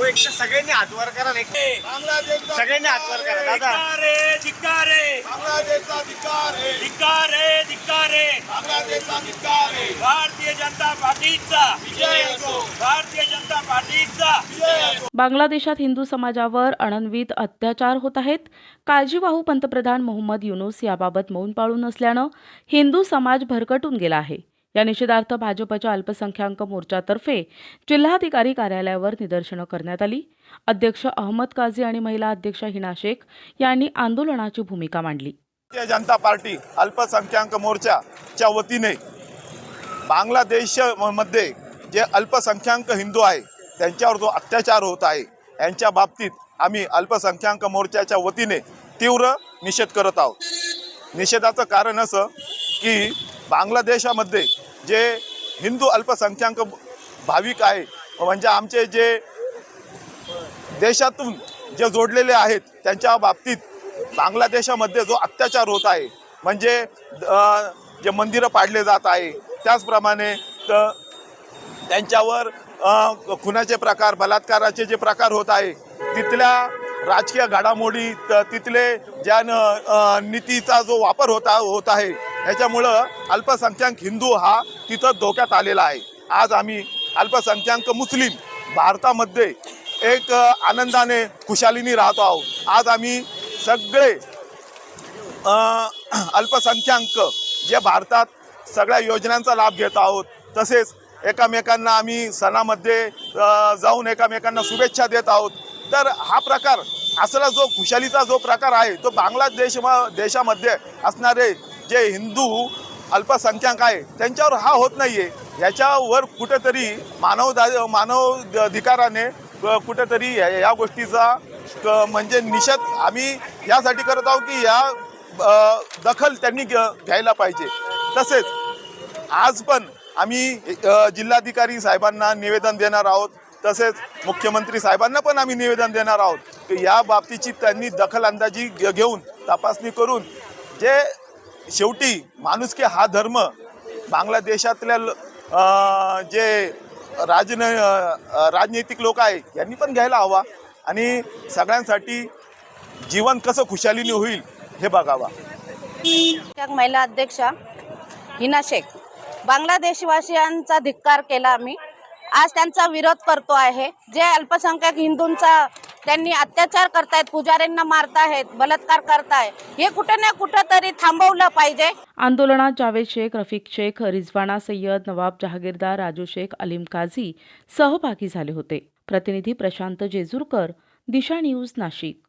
सगळ्यांनी हात वर करा नाही बांगलादेशचा सगळ्यांनी हात वर करा दादा. धिक्कार आहे धिक्कारे धिक्कारे बांगलादेशचा धिक्कार आहे भारतीय जनता पार्टीचा. विजय असो भारतीय जनता पार्टीचा. विजय असो बांगलादेशात हिंदू समाजावर अनन्वित अत्याचार होत आहेत. काळजीवाहू पंतप्रधान मोहम्मद युनूस याबाबत मौन पाळून असल्यानं हिंदू समाज भरकटून गेला आहे. या निषेधार्थ भाजपच्या अल्पसंख्याक मोर्चातर्फे जिल्हाधिकारी कार्यालयावर निदर्शनं करण्यात आली. अध्यक्ष अहमद काझी आणि महिला अध्यक्ष हिना शेख यांनी आंदोलनाची भूमिका मांडली. भारतीय जनता पार्टी अल्पसंख्याक मोर्चाच्या वतीने बांगलादेशमध्ये जे अल्पसंख्याक हिंदू आहे त्यांच्यावर जो अत्याचार होत आहे यांच्या बाबतीत आम्ही अल्पसंख्याक मोर्चाच्या वतीने तीव्र निषेध करत आहोत. निषेधाचं कारण असं की बांगलादेशामध्ये जे हिंदू अल्पसंख्याक भाविक आहे म्हणजे आमचे जे देशातून जे जोडलेले आहेत त्यांच्या बाबतीत बांगलादेशामध्ये जो अत्याचार होत आहे म्हणजे जे मंदिरं पाडले जात आहे त्याचप्रमाणे त- त्यांच्यावर खुनाचे प्रकार बलात्काराचे जे प्रकार होत आहे तिथल्या राजकीय घडामोडी तिथले ज्या नीतीचा जो वापर होता होत आहे याच्यामुळं अल्पसंख्याक हिंदू हा तिथं धोक्यात आलेला आहे. आज आम्ही अल्पसंख्याक मुस्लिम भारतामध्ये एक आनंदाने खुशालीने राहतो आहोत. आज आम्ही सगळे अल्पसंख्याक जे भारतात सगळ्या योजनांचा लाभ घेत आहोत तसेच एकामेकांना आम्ही सणामध्ये जाऊन एकामेकांना शुभेच्छा देत आहोत. तर हा प्रकार असला जो खुशालीचा जो प्रकार आहे तो बांगलादेश म- देशामध्ये असणारे जे हिंदू अल्पसंख्याक आहे त्यांच्यावर हा होत नाही आहे याच्यावर कुठंतरी मानव मानव अधिकाराने या या गोष्टीचा क- म्हणजे निषेध आम्ही यासाठी करत आहोत की या दखल त्यांनी घ्यायला पाहिजे. तसेच आज पण आम्ही जिल्हाधिकारी साहेबांना निवेदन देणार आहोत. तसेच मुख्यमंत्री साहेबांना पण आम्ही निवेदन देणार आहोत. की या बाबतीची त्यांनी दखल अंदाजी घे- घेऊन तपासणी करून जे शेवटी माणुसकी हा धर्म बांगलादेशातल्या ल- जे राजन राजनैतिक लोक आहे यांनी पण घ्यायला हवा. आणि सगळ्यांसाठी जीवन कसं खुशालीने होईल हे बघावा. त्या महिला अध्यक्षा हिना शेख बांगलादेशवासियांचा धिक्कार केला आम्ही. आज त्यांचा विरोध करतो आहे. जे अल्पसंख्याक हिंदूंचा त्यांनी अत्याचार करतायत पुजाऱ्यांना मारतायत बलात्कार करताय. हे कुठं ना कुठं तरी थांबवलं पाहिजे. आंदोलनात जावेद शेख रफिक शेख रिजवाना सय्यद नवाब जहागीरदार राजू शेख अलीम काझी सहभागी झाले होते. प्रतिनिधी प्रशांत जेजूरकर दिशा न्यूज नाशिक.